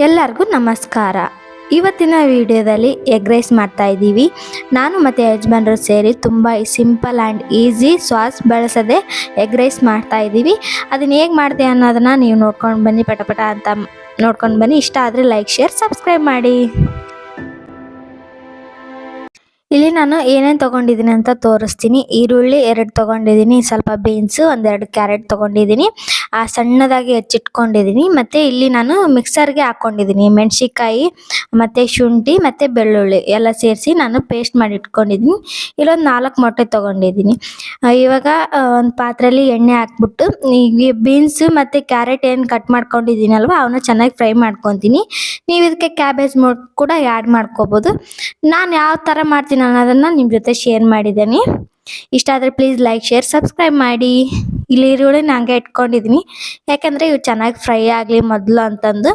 ಎಲ್ಲರಿಗೂ ನಮಸ್ಕಾರ. ಇವತ್ತಿನ ವಿಡಿಯೋದಲ್ಲಿ ಎಗ್ ರೈಸ್ ಮಾಡ್ತಾ ಇದ್ದೀವಿ. ನಾನು ಮತ್ತು ಯಜಮಾನರು ಸೇರಿ ತುಂಬ ಸಿಂಪಲ್ ಆ್ಯಂಡ್ ಈಸಿ ಸಾಸ್ ಬಳಸದೆ ಎಗ್ ರೈಸ್ ಮಾಡ್ತಾ ಇದ್ದೀವಿ. ಅದನ್ನ ಹೇಗೆ ಮಾಡಿದೆ ಅನ್ನೋದನ್ನು ನೀವು ನೋಡ್ಕೊಂಡು ಬನ್ನಿ, ಪಟಪಟ ಪಟ ಅಂತ ನೋಡ್ಕೊಂಡು ಬನ್ನಿ. ಇಷ್ಟ ಆದರೆ ಲೈಕ್ ಶೇರ್ ಸಬ್ಸ್ಕ್ರೈಬ್ ಮಾಡಿ. ಇಲ್ಲಿ ನಾನು ಏನೇನು ತೊಗೊಂಡಿದ್ದೀನಿ ಅಂತ ತೋರಿಸ್ತೀನಿ. ಈರುಳ್ಳಿ ಎರಡು ತೊಗೊಂಡಿದ್ದೀನಿ, ಸ್ವಲ್ಪ ಬೀನ್ಸು, ಒಂದೆರಡು ಕ್ಯಾರೆಟ್ ತೊಗೊಂಡಿದ್ದೀನಿ. ಆ ಸಣ್ಣದಾಗಿ ಹೆಚ್ಚಿಟ್ಕೊಂಡಿದ್ದೀನಿ. ಮತ್ತು ಇಲ್ಲಿ ನಾನು ಮಿಕ್ಸರ್ಗೆ ಹಾಕ್ಕೊಂಡಿದ್ದೀನಿ ಮೆಣಸಿಕಾಯಿ ಮತ್ತು ಶುಂಠಿ, ಮತ್ತು ಬೆಳ್ಳುಳ್ಳಿ ಎಲ್ಲ ಸೇರಿಸಿ ನಾನು ಪೇಸ್ಟ್ ಮಾಡಿ ಇಟ್ಕೊಂಡಿದ್ದೀನಿ ಇಲ್ಲೊಂದು ನಾಲ್ಕು ಮೊಟ್ಟೆ ತೊಗೊಂಡಿದ್ದೀನಿ. ಇವಾಗ ಒಂದು ಪಾತ್ರೆಯಲ್ಲಿ ಎಣ್ಣೆ ಹಾಕ್ಬಿಟ್ಟು, ಈ ಬೀನ್ಸು ಮತ್ತು ಕ್ಯಾರೆಟ್ ಏನು ಕಟ್ ಮಾಡ್ಕೊಂಡಿದ್ದೀನಲ್ವ ಅವನ್ನ ಚೆನ್ನಾಗಿ ಫ್ರೈ ಮಾಡ್ಕೊತೀನಿ. ನೀವು ಇದಕ್ಕೆ ಕ್ಯಾಬೇಜ್ ಕೂಡ ಆ್ಯಡ್ ಮಾಡ್ಕೋಬೋದು. ನಾನು ಯಾವ ಥರ ಮಾಡ್ತೀನಿ ಅನ್ನೋದನ್ನು ನಿಮ್ಮ ಜೊತೆ ಶೇರ್ ಮಾಡಿದ್ದೀನಿ. ಇಷ್ಟ ಆದರೆ ಪ್ಲೀಸ್ ಲೈಕ್ ಶೇರ್ ಸಬ್ಸ್ಕ್ರೈಬ್ ಮಾಡಿ. ಇಲ್ಲಿ ಈರುಳ್ಳಿ ಹಂಗೆ ಇಟ್ಕೊಂಡಿದ್ದೀನಿ ಯಾಕಂದರೆ ಇವು ಚೆನ್ನಾಗಿ ಫ್ರೈ ಆಗಲಿ ಮೊದಲು ಅಂತಂದು.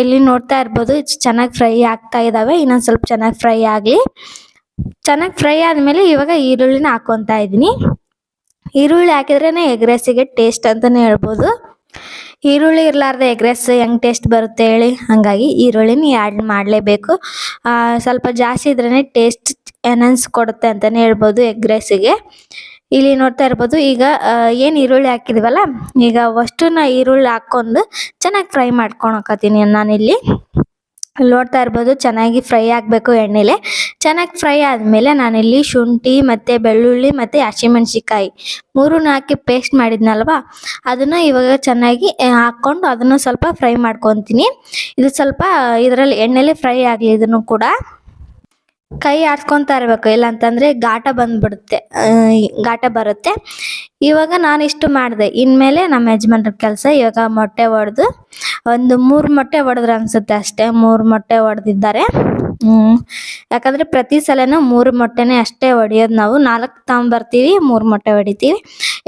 ಇಲ್ಲಿ ನೋಡ್ತಾ ಇರ್ಬೋದು ಚೆನ್ನಾಗಿ ಫ್ರೈ ಆಗ್ತಾ ಇದ್ದಾವೆ ಇನ್ನೊಂದು ಸ್ವಲ್ಪ ಚೆನ್ನಾಗಿ ಫ್ರೈ ಆಗಲಿ. ಚೆನ್ನಾಗಿ ಫ್ರೈ ಆದಮೇಲೆ ಇವಾಗ ಈರುಳ್ಳಿನ ಹಾಕ್ಕೊತಾ ಇದ್ದೀನಿ. ಈರುಳ್ಳಿ ಹಾಕಿದ್ರೇ ಎಗ್ ರೈಸಿಗೆ ಟೇಸ್ಟ್ ಅಂತಲೇ ಹೇಳ್ಬೋದು. ಈರುಳ್ಳಿ ಇರಲಾರ್ದ ಎಗ್ ರೈಸ್ ಹೆಂಗೆ ಟೇಸ್ಟ್ ಬರುತ್ತೆ ಹೇಳಿ? ಹಾಗಾಗಿ ಈರುಳ್ಳಿನ ಆ್ಯಡ್ ಮಾಡಲೇಬೇಕು. ಸ್ವಲ್ಪ ಜಾಸ್ತಿ ಇದ್ರೇ ಟೇಸ್ಟ್ ಎನನ್ಸ್ ಕೊಡುತ್ತೆ ಅಂತಲೇ ಹೇಳ್ಬೋದು ಎಗ್ ರೈಸಿಗೆ ಇಲ್ಲಿ ನೋಡ್ತಾ ಇರ್ಬೋದು, ಈಗ ಏನು ಈರುಳ್ಳಿ ಹಾಕಿದ್ವಲ್ಲ, ಈಗ ಅಷ್ಟನ್ನ ಈರುಳ್ಳಿ ಹಾಕ್ಕೊಂಡು ಚೆನ್ನಾಗಿ ಫ್ರೈ ಮಾಡ್ಕೊಳಕತ್ತೀನಿ ನಾನಿಲ್ಲಿ. ನೋಡ್ತಾ ಇರ್ಬೋದು, ಚೆನ್ನಾಗಿ ಫ್ರೈ ಆಗಬೇಕು ಎಣ್ಣೆಲೆ. ಚೆನ್ನಾಗಿ ಫ್ರೈ ಆದಮೇಲೆ ನಾನಿಲ್ಲಿ ಶುಂಠಿ ಮತ್ತು ಬೆಳ್ಳುಳ್ಳಿ ಮತ್ತು ಹಸಿಮೆಣ್ಸಿಕಾಯಿ ಮೂರನ್ನ ಹಾಕಿ ಪೇಸ್ಟ್ ಮಾಡಿದ್ನಲ್ವಾ? ಅದನ್ನು ಇವಾಗ ಚೆನ್ನಾಗಿ ಹಾಕ್ಕೊಂಡು ಅದನ್ನು ಸ್ವಲ್ಪ ಫ್ರೈ ಮಾಡ್ಕೊತೀನಿ. ಇದು ಸ್ವಲ್ಪ ಇದರಲ್ಲಿ ಎಣ್ಣೆಲೆ ಫ್ರೈ ಆಗಲಿ ಇದನ್ನು ಕೂಡ. ಕೈ ಆಡ್ಸ್ಕೊತಾ ಇರಬೇಕು ಇಲ್ಲ ಅಂತಂದ್ರೆ ಘಾಟ ಬಂದ್ಬಿಡುತ್ತೆ ಘಾಟ ಬರುತ್ತೆ. ಇವಾಗ ನಾನು ಇಷ್ಟು ಮಾಡಿದೆ. ಇನ್ಮೇಲೆ ನಮ್ಮ ಯಜಮಾನ್ರ ಕೆಲಸ ಇವಾಗ ಮೊಟ್ಟೆ ಒಡೆದು, ಒಂದು ಮೂರು ಮೊಟ್ಟೆ ಒಡೆದ್ರೆ ಅನ್ಸುತ್ತೆ ಅಷ್ಟೇ, ಮೂರು ಮೊಟ್ಟೆ ಒಡೆದಿದ್ದಾರೆ. ಯಾಕಂದ್ರೆ ಪ್ರತಿ ಸಲನು ಮೂರು ಮೊಟ್ಟೆನೇ ಅಷ್ಟೇ ಹೊಡಿಯೋದು ನಾವು. ನಾಲ್ಕು ತಗೊಂಬರ್ತೀವಿ ಮೂರು ಮೊಟ್ಟೆ ಹೊಡಿತೀವಿ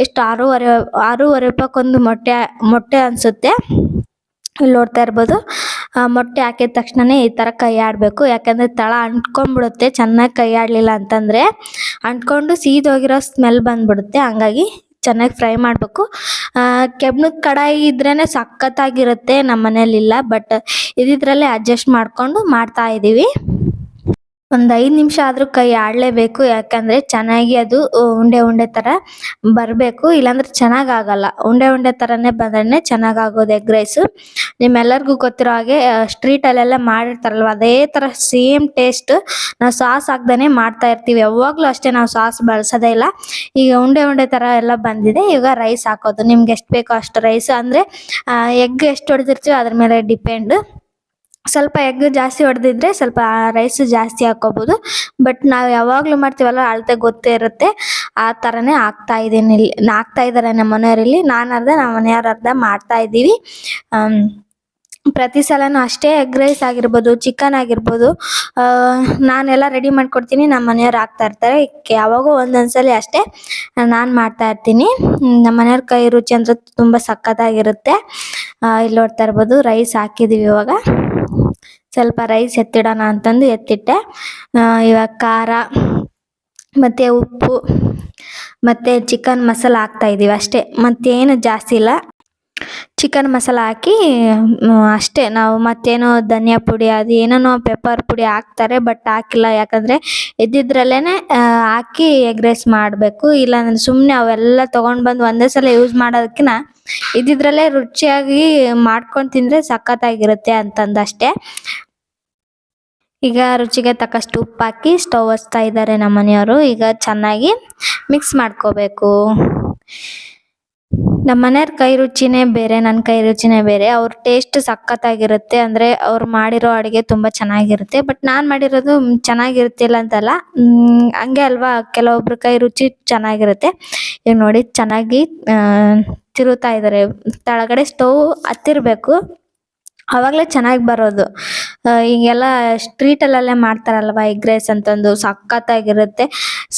ಎಷ್ಟು ಆರೂವರೆ ಆರೂವರೆ ಒಂದು ಮೊಟ್ಟೆ ಮೊಟ್ಟೆ ಅನ್ಸುತ್ತೆ. ಇಲ್ಲಿ ನೋಡ್ತಾ ಇರ್ಬೋದು. ಮೊಟ್ಟೆ ಹಾಕಿದ ತಕ್ಷಣನೇ ಈ ಥರ ಕೈ ಆಡಬೇಕು ಯಾಕಂದರೆ ತಳ ಅಂಟ್ಕೊಂಡ್ಬಿಡುತ್ತೆ, ಚೆನ್ನಾಗಿ ಕೈ ಆಡಲಿಲ್ಲ ಅಂತಂದರೆ. ಅಂಟ್ಕೊಂಡು ಸೀದೋಗಿರೋ ಸ್ಮೆಲ್ ಬಂದುಬಿಡುತ್ತೆ. ಹಂಗಾಗಿ ಚೆನ್ನಾಗಿ ಫ್ರೈ ಮಾಡಬೇಕು. ಕೆಬ್ಣದ ಕಡಾಯಿ ಇದ್ರೇ ಸಖತ್ತಾಗಿರುತ್ತೆ ನಮ್ಮ ಮನೇಲಿಲ್ಲ ಬಟ್ ಇದಿದ್ರಲ್ಲೇ ಅಡ್ಜಸ್ಟ್ ಮಾಡಿಕೊಂಡು ಮಾಡ್ತಾ ಇದ್ದೀವಿ. ಒಂದು ಐದು ನಿಮಿಷ ಆದರೂ ಕೈ ಆಡಲೇಬೇಕು. ಯಾಕಂದರೆ ಚೆನ್ನಾಗಿ ಅದು ಉಂಡೆ ಉಂಡೆ ಥರ ಬರಬೇಕು. ಇಲ್ಲಾಂದ್ರೆ ಚೆನ್ನಾಗಿ ಆಗಲ್ಲ. ಉಂಡೆ ಉಂಡೆ ಥರನೇ ಬಂದ್ರೆ ಚೆನ್ನಾಗಿ ಆಗೋದು ಎಗ್ ರೈಸು. ನಿಮ್ಮೆಲ್ಲರಿಗೂ ಗೊತ್ತಿರೋ ಹಾಗೆ ಸ್ಟ್ರೀಟಲ್ಲೆಲ್ಲ ಮಾಡಿರ್ತಾರಲ್ವ, ಅದೇ ಥರ ಸೇಮ್ ಟೇಸ್ಟ್ ನಾವು ಸಾಸ್ ಹಾಕ್ದೇ ಮಾಡ್ತಾ ಇರ್ತೀವಿ. ಯಾವಾಗಲೂ ಅಷ್ಟೇ ನಾವು ಸಾಸ್ ಬಳಸೋದೇ ಇಲ್ಲ. ಈಗ ಉಂಡೆ ಉಂಡೆ ಥರ ಎಲ್ಲ ಬಂದಿದೆ. ಈಗ ರೈಸ್ ಹಾಕೋದು. ನಿಮ್ಗೆ ಎಷ್ಟು ಬೇಕೋ ಅಷ್ಟು ರೈಸ್ ಅಂದರೆ ಎಗ್ ಎಷ್ಟು ಹೊಡೆದಿರ್ತೀವಿ ಅದ್ರ ಮೇಲೆ ಡಿಪೆಂಡ್ ಸ್ವಲ್ಪ ಎಗ್ ಜಾಸ್ತಿ ಹೊಡೆದಿದ್ರೆ ಸ್ವಲ್ಪ ರೈಸ್ ಜಾಸ್ತಿ ಹಾಕೋಬೋದು. ಬಟ್ ನಾವು ಯಾವಾಗಲೂ ಮಾಡ್ತೀವಲ್ಲ, ಅಳತೆ ಗೊತ್ತೇ ಇರುತ್ತೆ. ಆ ಥರನೇ ಹಾಕ್ತಾ ಇದ್ದೀನಿ ಇಲ್ಲಿ ಹಾಕ್ತಾ ಇದ್ದಾರೆ ನಮ್ಮ ಮನೆಯವರಲ್ಲಿ. ನಾನು ಅರ್ಧ, ನಮ್ಮ ಮನೆಯವ್ರು ಅರ್ಧ ಮಾಡ್ತಾ ಇದ್ದೀವಿ. ಪ್ರತಿ ಸಲನೂ ಅಷ್ಟೇ ಎಗ್ ರೈಸ್ ಆಗಿರ್ಬೋದು ಚಿಕನ್ ಆಗಿರ್ಬೋದು. ನಾನೆಲ್ಲ ರೆಡಿ ಮಾಡ್ಕೊಡ್ತೀನಿ. ನಮ್ಮ ಮನೆಯವ್ರು ಹಾಕ್ತಾ ಇರ್ತಾರೆ. ಯಾವಾಗೂ ಒಂದೊಂದ್ಸಲ ಅಷ್ಟೇ ನಾನು ಮಾಡ್ತಾ ಇರ್ತೀನಿ. ನಮ್ಮ ಮನೆಯವ್ರ ಕೈ ರುಚಿ ಅಂದ್ರೆ ತುಂಬ ಸಖತ್ತಾಗಿರುತ್ತೆ. ಇಲ್ಲಿ ನೋಡ್ತಾ ಇರ್ಬೋದು ರೈಸ್ ಹಾಕಿದ್ದೀವಿ ಇವಾಗ. ಸ್ವಲ್ಪ ರೈಸ್ ಎತ್ತಿಡೋಣ ಅಂತಂದು ಎತ್ತಿಟ್ಟೆ. ಇವಾಗ ಖಾರ, ಮತ್ತು ಉಪ್ಪು, ಮತ್ತು ಚಿಕನ್ ಮಸಾಲ ಹಾಕ್ತಾ ಇದ್ದೀವಿ ಅಷ್ಟೇ. ಮತ್ತೇನು ಜಾಸ್ತಿ ಇಲ್ಲ. ಚಿಕನ್ ಮಸಾಲ ಹಾಕಿ ಅಷ್ಟೇ. ನಾವು ಮತ್ತೇನೋ ಧನಿಯಾ ಪುಡಿ, ಅದು ಏನೇನೋ ಪೆಪ್ಪರ್ ಪುಡಿ ಹಾಕ್ತಾರೆ ಬಟ್ ಹಾಕಿಲ್ಲ. ಯಾಕಂದರೆ ಇದ್ದಿದ್ರಲ್ಲೇ ಹಾಕಿ ಎಗ್ ರೈಸ್ ಮಾಡಬೇಕು. ಇಲ್ಲಾಂದ್ರೆ ಸುಮ್ಮನೆ ಅವೆಲ್ಲ ತೊಗೊಂಡು ಬಂದು ಒಂದೇ ಸಲ ಯೂಸ್ ಮಾಡೋದಕ್ಕಿಂತ ಇದ್ದಿದ್ರಲ್ಲೇ ರುಚಿಯಾಗಿ ಮಾಡ್ಕೊಂಡು ತಿಂದರೆ ಸಖತ್ತಾಗಿರುತ್ತೆ ಅಂತಂದಷ್ಟೇ. ಈಗ ರುಚಿಗೆ ತಕ್ಕಷ್ಟು ಉಪ್ಪು ಹಾಕಿ ಸ್ಟವ್ ಹಚ್ತಾ ಇದ್ದಾರೆ ನಮ್ಮ ಮನೆಯವರು ಈಗ ಚೆನ್ನಾಗಿ ಮಿಕ್ಸ್ ಮಾಡ್ಕೋಬೇಕು. ನಮ್ಮ ಮನೆಯವ್ರ ಕೈ ರುಚಿನೇ ಬೇರೆ ನನ್ನ ಕೈ ರುಚಿನೇ ಬೇರೆ. ಅವ್ರ ಟೇಸ್ಟ್ ಸಖತ್ತಾಗಿರುತ್ತೆ ಅಂದರೆ ಅವ್ರು ಮಾಡಿರೋ ಅಡುಗೆ ತುಂಬ ಚೆನ್ನಾಗಿರುತ್ತೆ. ಬಟ್ ನಾನು ಮಾಡಿರೋದು ಚೆನ್ನಾಗಿರ್ತಿಲ್ಲ ಅಂತಲ್ಲ. ಹಂಗೆ ಅಲ್ವಾ? ಕೆಲವೊಬ್ರ ಕೈ ರುಚಿ ಚೆನ್ನಾಗಿರುತ್ತೆ. ಈಗ ನೋಡಿ ಚೆನ್ನಾಗಿ ತಿರುತ್ತಾ ಇದ್ದಾರೆ ಕೆಳಗಡೆ ಸ್ಟವ್ ಹತ್ತಿರಬೇಕು. ಆವಾಗಲೇ ಚೆನ್ನಾಗಿ ಬರೋದು. ಈಗೆಲ್ಲ ಸ್ಟ್ರೀಟಲ್ಲೆಲ್ಲ ಮಾಡ್ತಾರಲ್ವ ಎಗ್ ರೈಸ್ ಅಂತಂದು, ಸಖತ್ತಾಗಿರುತ್ತೆ.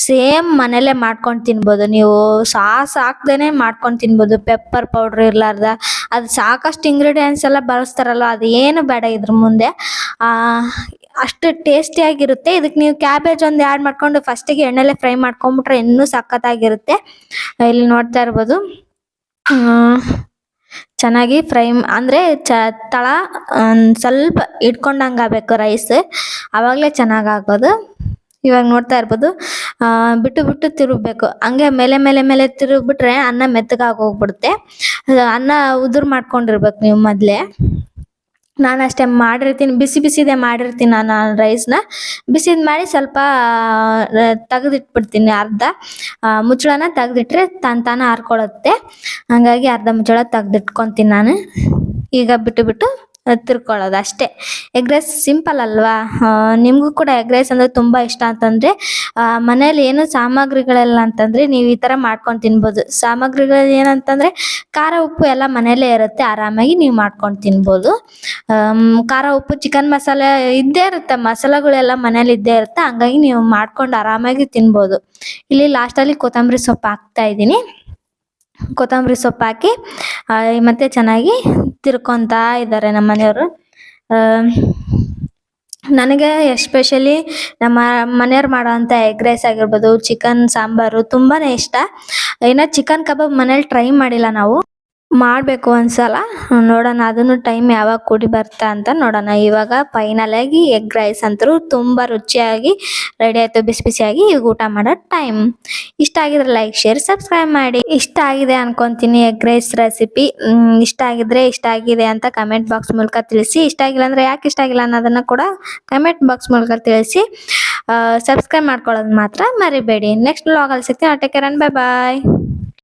ಸೇಮ್ ಮನೇಲೇ ಮಾಡ್ಕೊಂಡು ತಿನ್ಬೋದು. ನೀವು ಸಾಸ್ ಹಾಕ್ದೇ ಮಾಡ್ಕೊಂಡು ತಿನ್ಬೋದು. ಪೆಪ್ಪರ್ ಪೌಡ್ರ್ ಇರಲಾರ್ದ, ಅದು ಸಾಕಷ್ಟು ಇಂಗ್ರೀಡಿಯೆಂಟ್ಸ್ ಎಲ್ಲ ಬಳಸ್ತಾರಲ್ವ, ಅದು ಬೇಡ ಇದ್ರ ಮುಂದೆ. ಅಷ್ಟು ಟೇಸ್ಟಿಯಾಗಿರುತ್ತೆ ಇದಕ್ಕೆ ನೀವು ಕ್ಯಾಬೇಜ್ ಒಂದು ಆ್ಯಡ್ ಮಾಡ್ಕೊಂಡು ಫಸ್ಟಿಗೆ ಎಣ್ಣೆಲೆ ಫ್ರೈ ಮಾಡ್ಕೊಂಬಿಟ್ರೆ ಇನ್ನೂ ಸಖತ್ತಾಗಿರುತ್ತೆ. ಇಲ್ಲಿ ನೋಡ್ತಾ ಇರ್ಬೋದು. ಚೆನ್ನಾಗಿ ಫ್ರೈ ಅಂದರೆ ಚ, ತಳ ಸ್ವಲ್ಪ ಇಟ್ಕೊಂಡಂಗೆ ಆಗಬೇಕು ರೈಸ್ ಆವಾಗಲೇ ಚೆನ್ನಾಗಿ ಆಗೋದು ಇವಾಗ ನೋಡ್ತಾ ಇರ್ಬೋದು. ಬಿಟ್ಟು ಬಿಟ್ಟು ತಿರುಗಬೇಕು. ಹಂಗೆ ಮೇಲೆ ಮೇಲೆ ಮೇಲೆ ತಿರುಗ್ಬಿಟ್ರೆ ಅನ್ನ ಮೆತ್ತಗಾಗಿ ಹೋಗ್ಬಿಡುತ್ತೆ. ಅನ್ನ ಉದುರು ಮಾಡ್ಕೊಂಡಿರ್ಬೇಕು ನೀವು ಮೊದಲೇ. ನಾನು ಅಷ್ಟೇ ಮಾಡಿರ್ತೀನಿ, ಬಿಸಿ ಬಿಸಿದೇ ಮಾಡಿರ್ತೀನಿ ನಾನು ರೈಸ್ನ ಬಿಸಿದು ಮಾಡಿ ಸ್ವಲ್ಪ ತೆಗೆದಿಟ್ಬಿಡ್ತೀನಿ ಅರ್ಧ. ಮುಚ್ಚಳನ ತೆಗೆದಿಟ್ರೆ ತಾನು ತಾನೇ ಹಾರ್ಕೊಳ್ಳುತ್ತೆ ಹಂಗಾಗಿ ಅರ್ಧ ಮುಚ್ಚಳ ತೆಗ್ದಿಟ್ಕೊತೀನಿ ನಾನು. ಈಗ ಬಿಟ್ಟು ಬಿಟ್ಟು ತಿರ್ಕೊಳ್ಳೋದು ಅಷ್ಟೇ. ಎಗ್ ರೈಸ್ ಸಿಂಪಲ್ ಅಲ್ವಾ? ನಿಮಗೂ ಕೂಡ ಎಗ್ ರೈಸ್ ಅಂದರೆ ತುಂಬ ಇಷ್ಟ ಅಂತಂದರೆ ಮನೇಲಿ ಏನು ಸಾಮಗ್ರಿಗಳೆಲ್ಲ ಅಂತಂದರೆ ನೀವು ಈ ಥರ ಮಾಡ್ಕೊಂಡು ತಿನ್ಬೋದು. ಸಾಮಗ್ರಿಗಳು ಏನಂತಂದರೆ, ಖಾರ, ಉಪ್ಪು ಎಲ್ಲ ಮನೆಯಲ್ಲೇ ಇರುತ್ತೆ, ಆರಾಮಾಗಿ ನೀವು ಮಾಡ್ಕೊಂಡು ತಿನ್ಬೋದು. ಖಾರ, ಉಪ್ಪು, ಚಿಕನ್ ಮಸಾಲೆ ಇದ್ದೇ ಇರುತ್ತೆ, ಮಸಾಲೆಗಳೆಲ್ಲ ಮನೇಲಿ ಇದ್ದೇ ಇರುತ್ತೆ, ಹಂಗಾಗಿ ನೀವು ಮಾಡ್ಕೊಂಡು ಆರಾಮಾಗಿ ತಿನ್ಬೋದು. ಇಲ್ಲಿ ಲಾಸ್ಟಲ್ಲಿ ಕೊತ್ತಂಬರಿ ಸೊಪ್ಪು ಹಾಕ್ತಾ ಇದ್ದೀನಿ. ಕೊತ್ತಂಬರಿ ಸೊಪ್ಪು ಹಾಕಿ ಮತ್ತೆ ಚೆನ್ನಾಗಿ ತಿರ್ಕೊತಾ ಇದ್ದಾರೆ ನಮ್ಮ ಮನೆಯವರು. ನನಗೆ ಎಸ್ಪೆಷಲಿ ನಮ್ಮ ಮನೆಯವ್ರು ಮಾಡೋವಂಥ ಎಗ್ ರೈಸ್ ಆಗಿರ್ಬೋದು ಚಿಕನ್ ಸಾಂಬಾರು ತುಂಬಾ ಇಷ್ಟ. ಇನ್ನು ಚಿಕನ್ ಕಬಾಬ್ ಮನೇಲಿ ಟ್ರೈ ಮಾಡಿಲ್ಲ ನಾವು. ಮಾಡಬೇಕು ಒಂದ್ಸಲ. ನೋಡೋಣ, ಅದನ್ನು ಟೈಮ್ ಯಾವಾಗ ಕೂಡಿ ಬರ್ತಾ ಅಂತ ನೋಡೋಣ. ಇವಾಗ ಫೈನಲಾಗಿ ಎಗ್ ರೈಸ್ ಅಂತರೂ ತುಂಬ ರುಚಿಯಾಗಿ ರೆಡಿ ಆಯಿತು, ಬಿಸಿ ಬಿಸಿಯಾಗಿ ಈಗ ಊಟ ಮಾಡೋ ಟೈಮ್ ಇಷ್ಟ ಆಗಿದ್ರೆ ಲೈಕ್ ಶೇರ್ ಸಬ್ಸ್ಕ್ರೈಬ್ ಮಾಡಿ. ಇಷ್ಟ ಆಗಿದೆ ಅನ್ಕೊಂತೀನಿ ಎಗ್ ರೈಸ್ ರೆಸಿಪಿ ಇಷ್ಟ ಆಗಿದ್ರೆ ಇಷ್ಟ ಆಗಿದೆ ಅಂತ ಕಮೆಂಟ್ ಬಾಕ್ಸ್ ಮೂಲಕ ತಿಳಿಸಿ. ಇಷ್ಟ ಆಗಿಲ್ಲ ಅಂದ್ರೆ ಯಾಕೆ ಇಷ್ಟ ಆಗಿಲ್ಲ ಅನ್ನೋದನ್ನು ಕೂಡ ಕಮೆಂಟ್ ಬಾಕ್ಸ್ ಮೂಲಕ ತಿಳಿಸಿ. ಸಬ್ಸ್ಕ್ರೈಬ್ ಮಾಡ್ಕೊಳ್ಳೋದು ಮಾತ್ರ ಮರಿಬೇಡಿ. ನೆಕ್ಸ್ಟ್ ವ್ಲಾಗಲ್ಲಿ ಸಿಗ್ತೀನಿ. Take care and bye bye